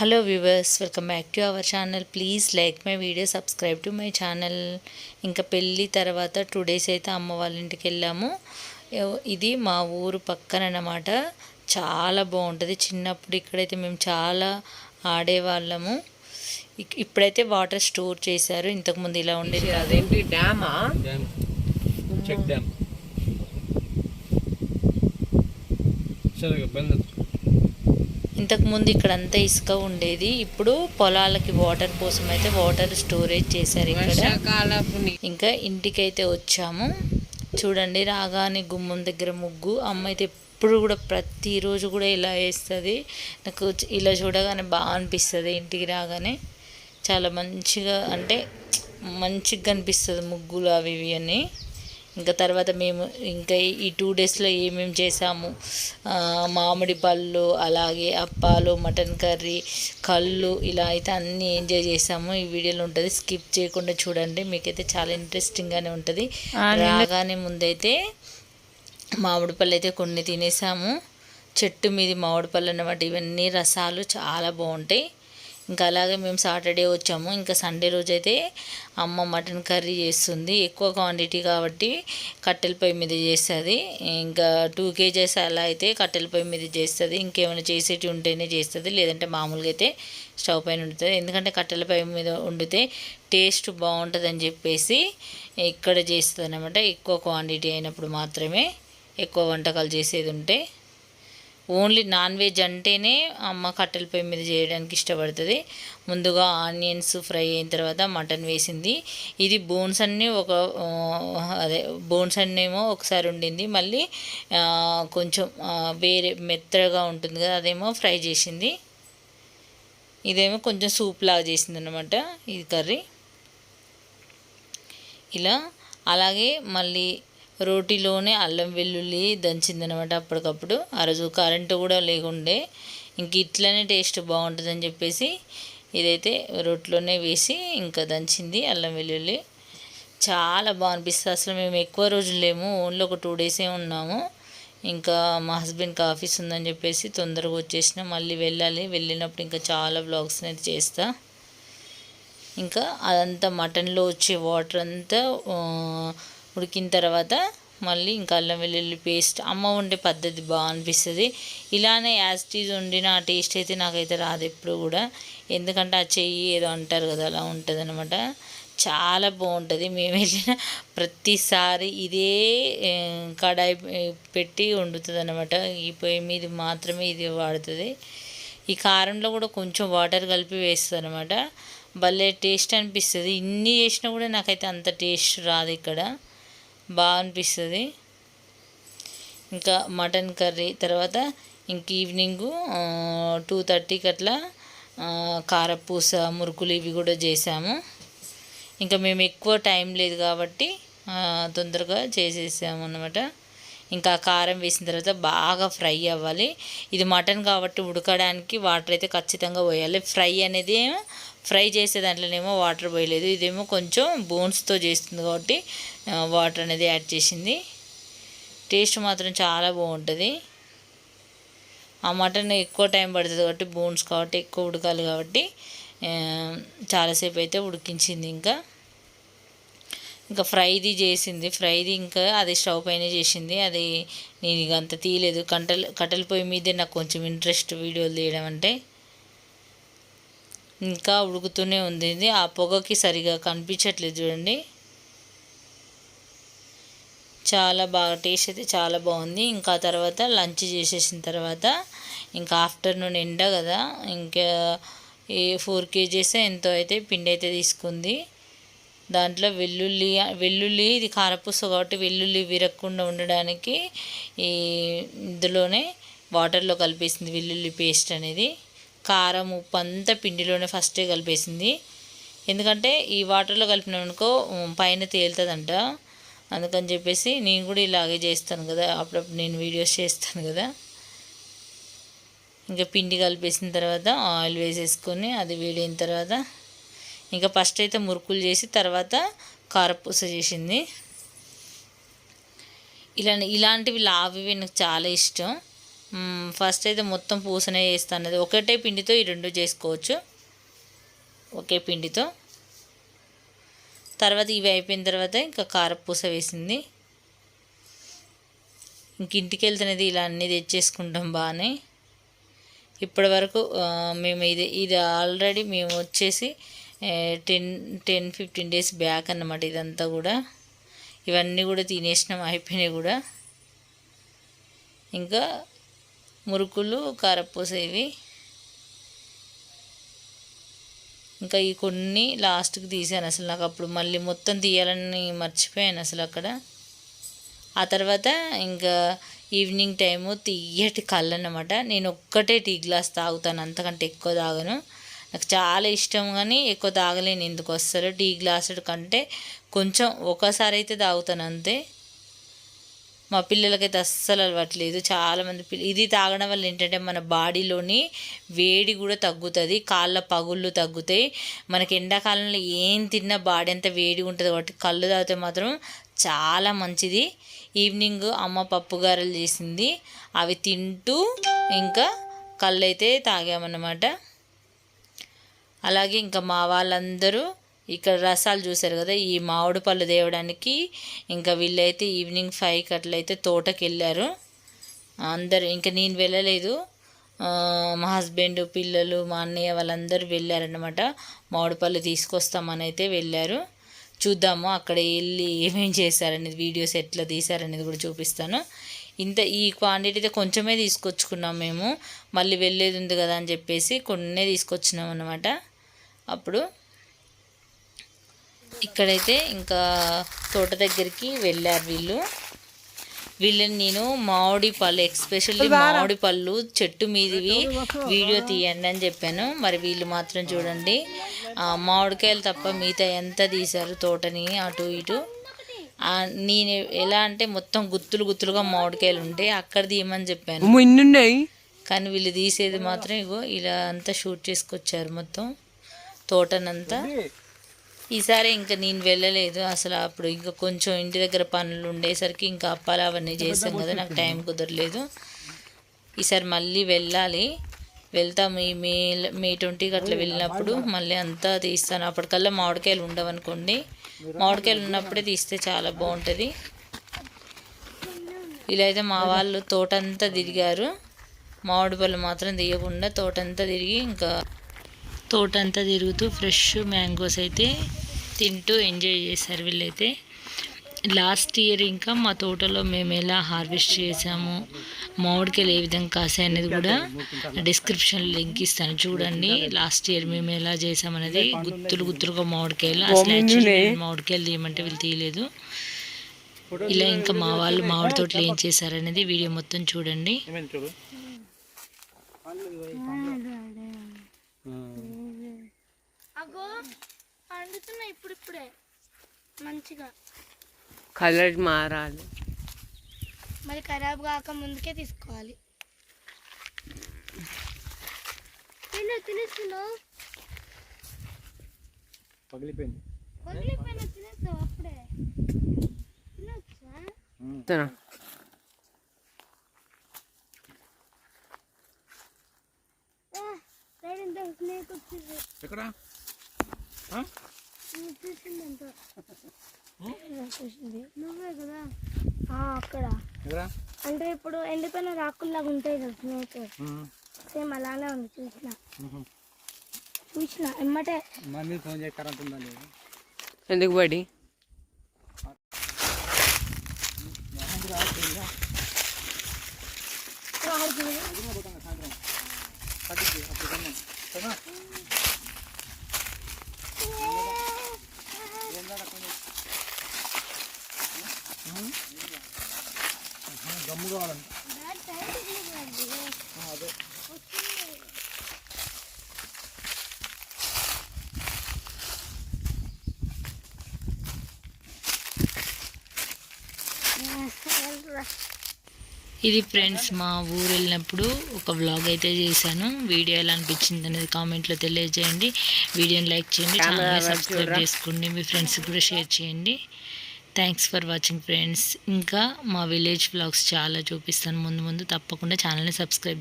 Hello viewers welcome back to our channel please like my video subscribe to my channel ఇంకా పెళ్ళి తర్వాత two days అయితే అమ్మ వాళ్ళ ఇంటికి వెళ్ళాము. ఇది మా ఊరు పక్కన అన్నమాట. చాలా బాగుంటుంది. చిన్నప్పుడు ఇక్కడైతే మేము చాలా ఆడేవాళ్ళము. ఇప్పుడైతే వాటర్ స్టోర్ చేశారు. ఇంతకుముందు ఇలా ఉండేది అదేంటి? డ్యామా? డ్యామ్ చెక్ డ్యామ్ సరే బెల్ ఇంతకుముందు ఇక్కడ అంతా ఇసుక ఉండేది. ఇప్పుడు పొలాలకి వాటర్ కోసం అయితే వాటర్ స్టోరేజ్ చేశారు ఇక్కడ. ఇంకా ఇంటికైతే వచ్చాము. చూడండి రాగానే గుమ్మం దగ్గర ముగ్గు. అమ్మ అయితే ఎప్పుడు కూడా ప్రతిరోజు కూడా ఇలా వేస్తుంది. నాకు ఇలా చూడగానే బాగా అనిపిస్తుంది ఇంటికి రాగానే. చాలా మంచిగా అంటే మంచిగా కనిపిస్తుంది ముగ్గులు అవి ఇవి అని. ఇంకా తర్వాత మేము ఇంకా ఈ టూ డేస్లో ఏమేమి చేసాము? మామిడి పళ్ళు అలాగే అప్పాలు మటన్ కర్రీ కళ్ళు ఇలా అయితే అన్నీ ఎంజాయ్ చేసాము. ఈ వీడియోలో ఉంటుంది. స్కిప్ చేయకుండా చూడండి. మీకైతే చాలా ఇంట్రెస్టింగ్గానే ఉంటుంది. రాగానే ముందైతే మామిడి పళ్ళు అయితే కొన్ని తినేసాము. చెట్టు మీది మామిడి పళ్ళు అన్నమాట. ఇవన్నీ రసాలు చాలా బాగుంటాయి. ఇంకా అలాగే మేము సాటర్డే వచ్చాము. ఇంకా సండే రోజు అయితే అమ్మ మటన్ కర్రీ చేస్తుంది. ఎక్కువ క్వాంటిటీ కాబట్టి కట్టెల పొయ్యి మీద చేస్తుంది. ఇంకా టూ కేజెస్ అలా అయితే కట్టెల పొయ్యి మీద చేస్తుంది. ఇంకేమైనా చేసేటి ఉంటేనే చేస్తుంది. లేదంటే మామూలుగా అయితే స్టవ్ పైన వండుతుంది. ఎందుకంటే కట్టెల పొయ్యి మీద వండితే టేస్ట్ బాగుంటుందని చెప్పేసి ఇక్కడ చేస్తుంది అనమాట ఎక్కువ క్వాంటిటీ అయినప్పుడు మాత్రమే ఎక్కువ వంటకాలు చేసేది ఉంటే. ఓన్లీ నాన్ వెజ్ అంటేనే అమ్మ కట్టెల పొయ్యి మీద చేయడానికి ఇష్టపడుతుంది. ముందుగా ఆనియన్స్ ఫ్రై అయిన తర్వాత మటన్ వేసింది. ఇది బోన్స్ అన్నీ ఒక అదే బోన్స్ అన్నేమో ఒకసారి ఉండింది మళ్ళీ కొంచెం వేరే మెత్తగా ఉంటుంది కదా అదేమో ఫ్రై చేసింది. ఇదేమో కొంచెం సూప్ లాగా చేసింది అనమాట ఇది కర్రీ. ఇలా అలాగే మళ్ళీ రోటీలోనే అల్లం వెల్లుల్లి దంచిందనమాట అప్పటికప్పుడు. ఆ రోజు కరెంటు కూడా లేకుండే. ఇంక ఇట్లనే టేస్ట్ బాగుంటుందని చెప్పేసి ఇదైతే రోట్లోనే వేసి ఇంకా దంచింది అల్లం వెల్లుల్లి. చాలా బాగా అనిపిస్తుంది. అసలు మేము ఎక్కువ రోజులు లేము. ఓన్లీ ఒక టూ డేసే ఉన్నాము. ఇంకా మా హస్బెండ్కి ఆఫీస్ ఉందని చెప్పేసి తొందరగా వచ్చేసిన మళ్ళీ వెళ్ళాలి. వెళ్ళినప్పుడు ఇంకా చాలా బ్లాగ్స్ అనేది చేస్తా. ఇంకా అదంతా మటన్లో వచ్చే వాటర్ అంతా ఉడికిన తర్వాత మళ్ళీ ఇంకా అల్లం వెల్లుల్లి పేస్ట్ అమ్మ వండే పద్ధతి బాగా అనిపిస్తుంది. ఇలానే యాస్టీజ్ వండిన ఆ టేస్ట్ అయితే నాకైతే రాదు ఎప్పుడు కూడా. ఎందుకంటే ఆ చెయ్యి ఏదో అంటారు కదా అలా ఉంటుంది అనమాట చాలా బాగుంటుంది. మేము వెళ్ళిన ప్రతిసారి ఇదే కడాయి పెట్టి వండుతుంది అనమాట ఈ పొయ్యి మీద మాత్రమే ఇది వాడుతుంది. ఈ కారంలో కూడా కొంచెం వాటర్ కలిపి వేస్తుంది అనమాట భలే టేస్ట్ అనిపిస్తుంది. ఇన్ని చేసినా కూడా నాకైతే అంత టేస్ట్ రాదు ఇక్కడ. బాగా అనిపిస్తుంది. ఇంకా మటన్ కర్రీ తర్వాత ఇంక ఈవినింగ్ టూ థర్టీకి అట్లా కారపూస మురుకులు ఇవి కూడా చేసాము. ఇంకా మేము ఎక్కువ టైం లేదు కాబట్టి తొందరగా చేసేసాము అన్నమాట ఇంకా కారం వేసిన తర్వాత బాగా ఫ్రై అవ్వాలి. ఇది మటన్ కాబట్టి ఉడకడానికి వాటర్ అయితే ఖచ్చితంగా పోయాలి. ఫ్రై అనేది ఏమో ఫ్రై చేసే దాంట్లోనేమో వాటర్ పోయలేదు. ఇదేమో కొంచెం బోన్స్తో చేస్తుంది కాబట్టి వాటర్ అనేది యాడ్ చేసింది. టేస్ట్ మాత్రం చాలా బాగుంటుంది. ఆ మటన్ ఎక్కువ టైం పడుతుంది కాబట్టి బోన్స్ కాబట్టి ఎక్కువ ఉడకాలి కాబట్టి చాలాసేపు అయితే ఉడికించింది ఇంకా. ఇంకా ఫ్రైది చేసింది. ఫ్రైది ఇంకా అది స్టవ్ పైన చేసింది. అది నేను ఇక అంత తీయలేదు. కట్టెల కట్టెల పొయ్యి మీదే నాకు కొంచెం ఇంట్రెస్ట్ వీడియోలు తీయడం అంటే ఇంకా ఉడుకుతూనే ఉంది. ఆ పొగకి సరిగా కనిపించట్లేదు చూడండి. చాలా బాగా టేస్ట్ అయితే చాలా బాగుంది. ఇంకా తర్వాత లంచ్ చేసేసిన తర్వాత ఇంకా ఆఫ్టర్నూన్ ఎండ కదా. ఇంకా ఏ ఫోర్ కేజీస్ ఎంతో అయితే పిండి అయితే తీసుకుంది. దాంట్లో వెల్లుల్లి వెల్లుల్లి ఇది కారపూస కాబట్టి వెల్లుల్లి విరగకుండా ఉండడానికి ఈ ఇందులోనే వాటర్లో కలిపేసింది వెల్లుల్లి పేస్ట్ అనేది. కారం ఉప్పు అంతా పిండిలోనే ఫస్టే కలిపేసింది. ఎందుకంటే ఈ వాటర్లో కలిపినామనుకో ఉమ్, పైన తేలుతుందంట. అందుకని చెప్పేసి నేను కూడా ఇలాగే చేస్తాను కదా. అప్పుడప్పుడు నేను వీడియోస్ చేస్తాను కదా. ఇంకా పిండి కలిపేసిన తర్వాత ఆయిల్ వేసేసుకొని అది వేడైన తర్వాత ఇంకా ఫస్ట్ అయితే మురుకులు చేసి తర్వాత కారపూస చేసింది. ఇలా ఇలాంటివి లావివి నాకు చాలా ఇష్టం. ఫస్ట్ అయితే మొత్తం పూసనే చేస్తాను ఒకటే పిండితో ఈ రెండు చేసుకోవచ్చు. ఒకే పిండితో. తర్వాత ఇవి అయిపోయిన తర్వాత ఇంకా కారపూస వేసింది. ఇంక ఇంటికి వెళ్తున్నది ఇలా అన్నీ తెచ్చేసుకుంటాం బాగానే ఇప్పటి వరకు మేము ఇది ఇది ఆల్రెడీ మేము వచ్చేసి ten ten fifteen days back అన్నమాట ఇదంతా కూడా. ఇవన్నీ కూడా తినేసినాం అయిపోయినాయి కూడా. ఇంకా మురుకులు కారపూస ఇవి. ఇంకా ఈ కొన్ని లాస్ట్కి తీసాను అసలు నాకు అప్పుడు. మళ్ళీ మొత్తం తీయాలని మర్చిపోయాను అసలు అక్కడ. ఆ తర్వాత ఇంకా ఈవినింగ్ టైము తీయటి కళ్ళు అన్నమాట నేను ఒక్కటే టీ గ్లాస్ తాగుతాను అంతకంటే ఎక్కువ తాగను. నాకు చాలా ఇష్టం కానీ ఎక్కువ తాగలేను ఎందుకు వస్తారు? టీ గ్లాసుడు కంటే కొంచెం ఒకసారి అయితే తాగుతాను అంతే. మా పిల్లలకైతే అస్సలు అలవట్లేదు చాలామంది పిల్ల ఇది తాగడం వల్ల ఏంటంటే మన బాడీలోని వేడి కూడా తగ్గుతుంది కాళ్ళ పగుళ్ళు తగ్గుతాయి. మనకి ఎండాకాలంలో ఏం తిన్నా బాడీ అంతా వేడిగా ఉంటుంది కాబట్టి కళ్ళు తాగితే మాత్రం చాలా మంచిది. ఈవినింగ్ అమ్మ పప్పు గారెలు చేసింది. అవి తింటూ ఇంకా కళ్ళు అయితే తాగామన్నమాట. అలాగే ఇంకా మా వాళ్ళందరూ ఇక్కడ రసాలు చూశారు కదా ఈ మామిడి పళ్ళు తేవడానికి ఇంకా వీళ్ళైతే ఈవినింగ్ ఫైవ్కి అట్లయితే తోటకి వెళ్ళారు అందరు ఇంకా నేను వెళ్ళలేదు. మా హస్బెండ్ పిల్లలు మా అన్నయ్య వాళ్ళందరూ వెళ్ళారనమాట మామిడి పళ్ళు తీసుకొస్తామని అయితే వెళ్ళారు. చూద్దాము అక్కడ వెళ్ళి ఏమేం చేశారనేది వీడియోస్ ఎట్లా తీశారనేది కూడా చూపిస్తాను. ఇంత ఈ క్వాంటిటీ అయితే కొంచెమే తీసుకొచ్చుకున్నాం మేము. మళ్ళీ వెళ్ళేది ఉంది కదా అని చెప్పేసి కొన్నే తీసుకొచ్చినాం అనమాట అప్పుడు ఇక్కడైతే ఇంకా తోట దగ్గరికి వెళ్ళారు వీళ్ళు. వీళ్ళని నేను మామిడి పళ్ళు ఎక్స్పెషల్లీ మామిడి పళ్ళు చెట్టు మీదివి వీడియో తీయండి అని చెప్పాను. మరి వీళ్ళు మాత్రం చూడండి. మామిడికాయలు తప్ప మిగతా ఎంత తీశారు తోటని అటు ఇటు. నేను ఎలా అంటే మొత్తం గుత్తులు గుత్తులుగా మామిడికాయలు ఉంటాయి అక్కడ తీయమని చెప్పాను. కానీ వీళ్ళు తీసేది మాత్రం ఇగో ఇలా అంతా షూట్ చేసుకొచ్చారు మొత్తం. తోటనంతా? ఈసారి ఇంకా నేను వెళ్ళలేదు. అసలు అప్పుడు ఇంకా కొంచెం ఇంటి దగ్గర పనులు ఉండేసరికి ఇంకా అప్పాలు అవన్నీ చేస్తాం కదా నాకు టైం కుదరలేదు. ఈసారి మళ్ళీ వెళ్ళాలి. వెళ్తాము ఈ మే మే ట్వంటీకి అట్లా వెళ్ళినప్పుడు మళ్ళీ అంతా తీస్తాను. అప్పటికల్లా మామిడికాయలు ఉండవనుకోండి. మామిడికాయలు ఉన్నప్పుడే తీస్తే చాలా బాగుంటుంది. ఇలా అయితే మా వాళ్ళు తోటంతా తిరిగారు. మామిడి పళ్ళు మాత్రం తీయకుండా తోటంతా తిరిగి ఇంకా తోటంతా తిరుగుతూ ఫ్రెష్ మ్యాంగోస్ అయితే తింటూ ఎంజాయ్ చేశారు వీళ్ళైతే. లాస్ట్ ఇయర్ ఇంకా మా తోటలో మేము ఎలా హార్వెస్ట్ చేసాము మామిడికాయలు ఏ విధంగా కాసాయి అనేది కూడా డిస్క్రిప్షన్ లింక్ ఇస్తాను. చూడండి లాస్ట్ ఇయర్ మేము ఎలా చేసామనేది గుత్తులు గుత్తులుగా మామిడికాయలు అసలు మామిడికాయలు తీయమంటే వీళ్ళు తీయలేదు. ఇలా ఇంకా మా వాళ్ళు మామిడి తోటలో ఏం చేశారనేది వీడియో మొత్తం చూడండి. అగో పండుతున్నాయి ఇప్పుడిప్పుడే. మంచిగా. కలర్ మారాలి. మరి ఖరాబ్ కాక ముందుకే తీసుకోవాలి. తిను పగిలిపోయింది. తినేస్తావు అప్పుడే? తినొచ్చా? తిన. ఎక్కడ? నువ్వు కదా అక్కడ అంటే ఇప్పుడు ఎండిపోయిన రాకుల్లాగా ఉంటాయి కదా స్నేక్ సేమ్ అలానే ఉంది చూసిన. చూసిన ఎమ్మటే. మమ్మీ ఫోన్ చేసి కరెంట్ ఉందా లేదు ఎందుకు పడి గమ్ము కావాలంట ఇది ఫ్రెండ్స్ మా ఊరు వెళ్ళినప్పుడు ఒక వ్లాగ్ అయితే చేశాను. వీడియో ఎలా అనిపించింది అనేది కామెంట్లో తెలియజేయండి. వీడియోని లైక్ చేయండి ఛానల్ని సబ్స్క్రైబ్ చేసుకోండి. మీ ఫ్రెండ్స్కి కూడా షేర్ చేయండి. థ్యాంక్స్ ఫర్ వాచింగ్ ఫ్రెండ్స్ ఇంకా మా విలేజ్ వ్లాగ్స్ చాలా చూపిస్తాను. ముందు ముందు తప్పకుండా ఛానల్ని సబ్స్క్రైబ్